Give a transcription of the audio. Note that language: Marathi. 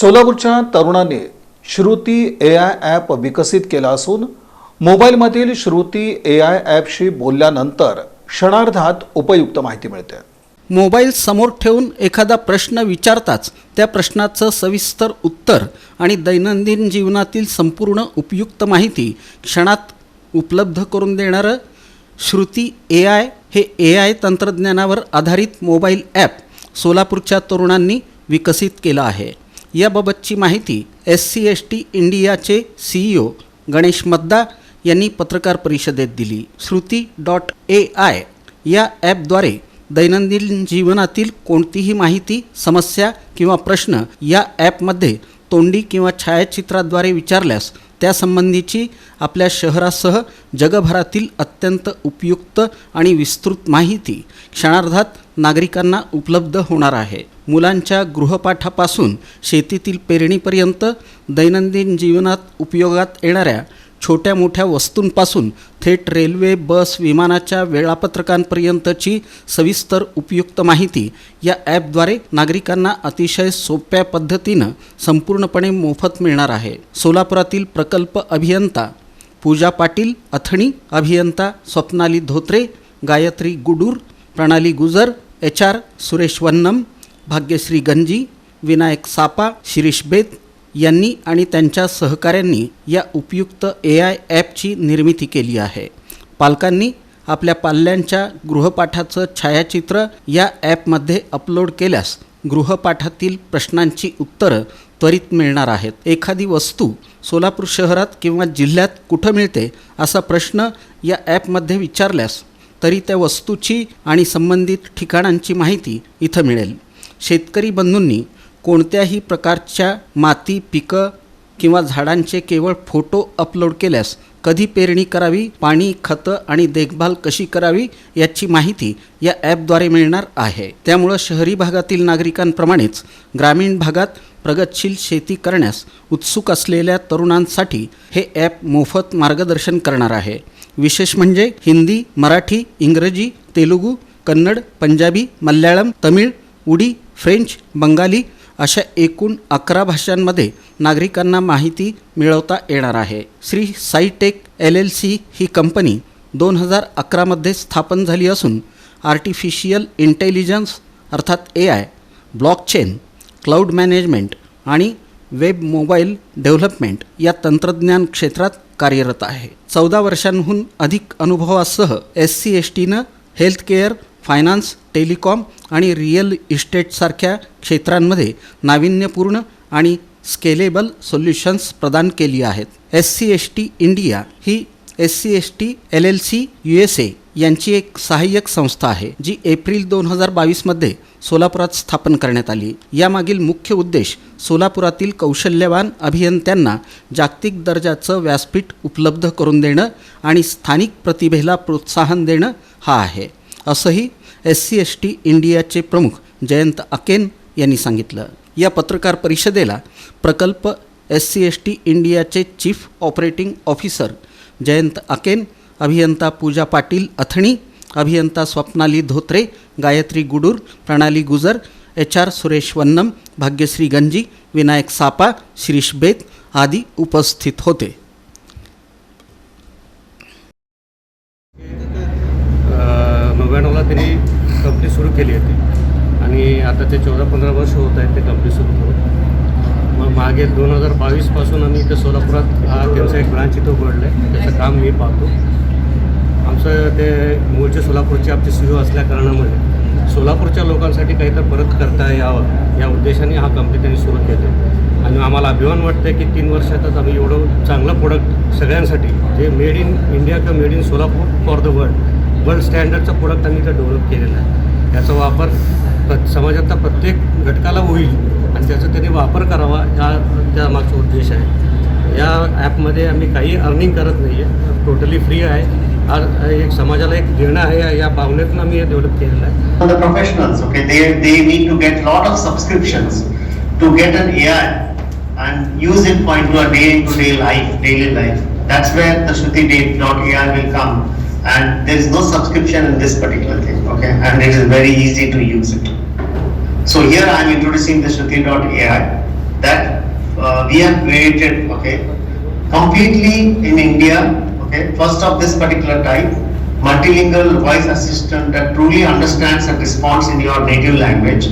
सोलापूरच्या तरुणाने श्रुती ए आय ॲप विकसित केला असून मोबाईलमधील श्रुती ए आय ॲपशी बोलल्यानंतर क्षणार्धात उपयुक्त माहिती मिळते. मोबाईल समोर ठेवून एखादा प्रश्न विचारताच त्या प्रश्नाचं सविस्तर उत्तर आणि दैनंदिन जीवनातील संपूर्ण उपयुक्त माहिती क्षणात उपलब्ध करून देणारं श्रुती ए आय हे ए आय तंत्रज्ञानावर आधारित मोबाईल ॲप सोलापूरच्या तरुणांनी विकसित केलं आहे. याबाबतची माहिती एस सी एस टी इंडियाचे सीईओ गणेश मद्दा यांनी पत्रकार परिषदेत दिली. श्रुती डॉट ए आय या ॲपद्वारे दैनंदिन जीवनातील कोणतीही माहिती समस्या किंवा प्रश्न या ॲपमध्ये तोंडी किंवा छायाचित्राद्वारे विचारल्यास त्यासंबंधीची आपल्या शहरासह जगभरातील अत्यंत उपयुक्त आणि विस्तृत माहिती क्षणार्धात नागरिकांना उपलब्ध होणार आहे. मुलांच्या गृहपाठापासून शेतीतील पेरणीपर्यंत दैनंदिन जीवनात उपयोगात येणाऱ्या छोट्या मोठ्या वस्तूंपासून थेट रेल्वे बस विमानाच्या वेळापत्रकांपर्यंतची सविस्तर उपयुक्त माहिती या ॲपद्वारे नागरिकांना अतिशय सोप्या पद्धतीनं संपूर्णपणे मोफत मिळणार आहे. सोलापुरातील प्रकल्प अभियंता पूजा पाटील अथणी अभियंता स्वप्नाली धोत्रे गायत्री गुडूर प्रणाली गुजर एच आर सुरेश वन्नम भाग्यश्री गंजी विनायक सापा शिरीष बेत यांनी आणि त्यांच्या सहकाऱ्यांनी या उपयुक्त ए आय ॲपची निर्मिती केली आहे. पालकांनी आपल्या पाल्यांच्या गृहपाठाचं छायाचित्र या ॲपमध्ये अपलोड केल्यास गृहपाठातील प्रश्नांची उत्तरं त्वरित मिळणार आहेत. एखादी वस्तू सोलापूर शहरात किंवा जिल्ह्यात कुठं मिळते असा प्रश्न या ॲपमध्ये विचारल्यास तरी त्या वस्तूची आणि संबंधित ठिकाणांची माहिती इथं मिळेल. शेतकरी बंधूंनी कोणत्याही प्रकारच्या माती पिकं किंवा झाडांचे केवळ फोटो अपलोड केल्यास कधी पेरणी करावी पाणी खतं आणि देखभाल कशी करावी याची माहिती या ॲपद्वारे मिळणार आहे. त्यामुळं शहरी भागातील नागरिकांप्रमाणेच ग्रामीण भागात प्रगतशील शेती करण्यास उत्सुक असलेल्या तरुणांसाठी हे ॲप मोफत मार्गदर्शन करणार आहे. विशेष म्हणजे हिंदी मराठी इंग्रजी तेलुगू कन्नड पंजाबी मल्याळम तमिळ उडी फ्रेंच बंगाली अशा एकूण अकरा भाषांमध्ये नागरिकांना माहिती मिळवता येणार आहे. Shri Saitech L L C ही कंपनी दोन हजार अकरामध्ये स्थापन झाली असून आर्टिफिशियल इंटेलिजन्स अर्थात A I blockchain cloud management आणि वेब मोबाईल डेव्हलपमेंट या तंत्रज्ञान क्षेत्रात कार्यरत आहे. चौदा वर्षांहून अधिक अनुभवासह एस सी एस टीनं हेल्थकेअर फायनान्स टेलिकॉम आणि रिअल इस्टेटसारख्या क्षेत्रांमध्ये नाविन्यपूर्ण आणि स्केलेबल सोल्युशन्स प्रदान केली आहेत. S C S T India he S C S T L L C U S A यांची एक सहाय्यक संस्था आहे जी एप्रिल दोन हजार बावीसमध्ये सोलापुरात स्थापन करण्यात आली. यामागील मुख्य उद्देश सोलापुरातील कौशल्यवान अभियंत्यांना जागतिक दर्जाचं व्यासपीठ उपलब्ध करून देणं आणि स्थानिक प्रतिभेला प्रोत्साहन देणं हा आहे. असंही एस सी एस टी इंडियाचे प्रमुख जयंत अकेन यांनी सांगितलं. या पत्रकार परिषदेला प्रकल्प एस सी एस टी इंडियाचे chief operating officer Jayant Aken अभियंता पूजा पाटील अथणी अभियंता स्वप्नाली धोत्रे गायत्री गुडूर प्रणाली गुजर एच आर सुरेश वन्नम भाग्यश्री गंजी विनायक सापा शिरीष बेत आदी उपस्थित होते. नव्याण्णवला त्यांनी कंपनी सुरू केली होती. आणि आता ते चौदा पंधरा वर्ष होत आहेत ते कंपनी सुरू करून. मग मागे दोन हजार बावीसपासून आम्ही इथं सोलापुरात हा त्यांचं एक ब्रांच इथं उघडलं आहे त्याचं काम मी पाहतो. आमचं ते मूळचे सोलापूरचे आमचे सी असल्या कारणामुळे सोलापूरच्या लोकांसाठी काहीतरी परत करता यावं या उद्देशाने हा कंपनी त्यांनी सुरू केलं आणि आम्हाला अभिमान वाटतं की तीन वर्षातच आम्ही एवढं चांगलं प्रोडक्ट सगळ्यांसाठी जे मेड इन इंडिया का made in Solapur for the world world स्टँडर्डचं product त्यांनी इथं डेव्हलप केलेलं आहे. याचा वापर प समाजातल्या प्रत्येक घटकाला होईल आणि त्याचा त्यांनी वापर करावा हा त्या मागचा उद्देश आहे. या ॲपमध्ये आम्ही काही अर्निंग करत नाही आहे. टोटली फ्री आहे एक समाजाला एक देणं आहे या- या भावनेतून आम्ही हे डेव्हलप केलेलं आहे. For the professionals, okay, they, they need to get lot of subscriptions to get an AI and use it for into a day-to-day life, daily life. That's where the Shruti.ai will come. And there is no subscription in this particular thing, okay, and it is very easy to use it. So here I am introducing the Shruti.ai. that uh, we have created, okay, completely in India, okay, first of this particular type, multilingual voice assistant that truly understands and responds in your native language.